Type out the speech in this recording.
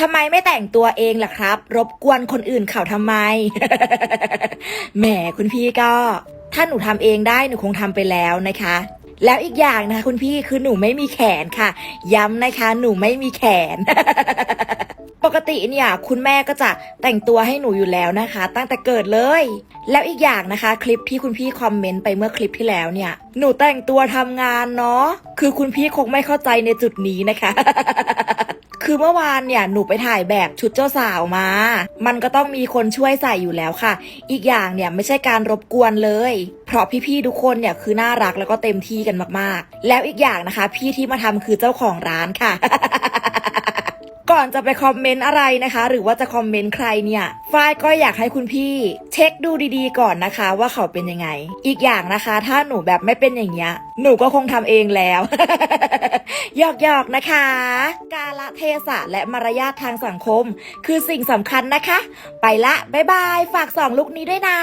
ทำไมไม่แต่งตัวเองล่ะครับ รบกวนคนอื่นเขาทำไม แหมคุณพี่ก็ถ้าหนูทำเองได้หนูคงทำไปแล้วนะคะ แล้วอีกอย่างนะคะ คุณพี่คือหนูไม่มีแขนค่ะ ย้ำนะคะ หนูไม่มีแขน ปกติเนี่ย คุณแม่ก็จะแต่งตัวให้หนูอยู่แล้วนะคะ ตั้งแต่เกิดเลย แล้วอีกอย่างนะคะ คลิปที่คุณพี่คอมเมนต์ไปเมื่อคลิปที่แล้วเนี่ย หนูแต่งตัวทำงานเนาะคือคุณพี่คงไม่เข้าใจในจุดนี้นะคะ คือเมื่อวานเนี่ยหนูไปถ่ายแบบชุดเจ้าสาวมา มันก็ต้องมีคนช่วยใส่อยู่แล้วค่ะ อีกอย่างเนี่ยไม่ใช่การรบกวนเลย เพราะพี่ๆทุกคนเนี่ยคือน่ารักแล้วก็เต็มที่กันมากๆ แล้วอีกอย่างนะคะ พี่ที่มาทำคือเจ้าของร้านค่ะ ก่อนจะไปคอมเมนต์อะไรนะคะ หรือว่าจะคอมเมนต์ใครเนี่ยฝ้ายก็อยากให้คุณพี่เช็คดูดีๆ ก่อนนะคะ ว่าเขาเป็นยังไง อีกอย่างนะคะ ถ้าหนูแบบไม่เป็นอย่างเงี้ย หนูก็คงทำเองแล้วหยอกๆนะคะ กาละเทศะและมารยาททางสังคม คือสิ่งสำคัญนะคะ ไปละบ๊ายบาย ฝากสองลุกนี้ด้วยนะ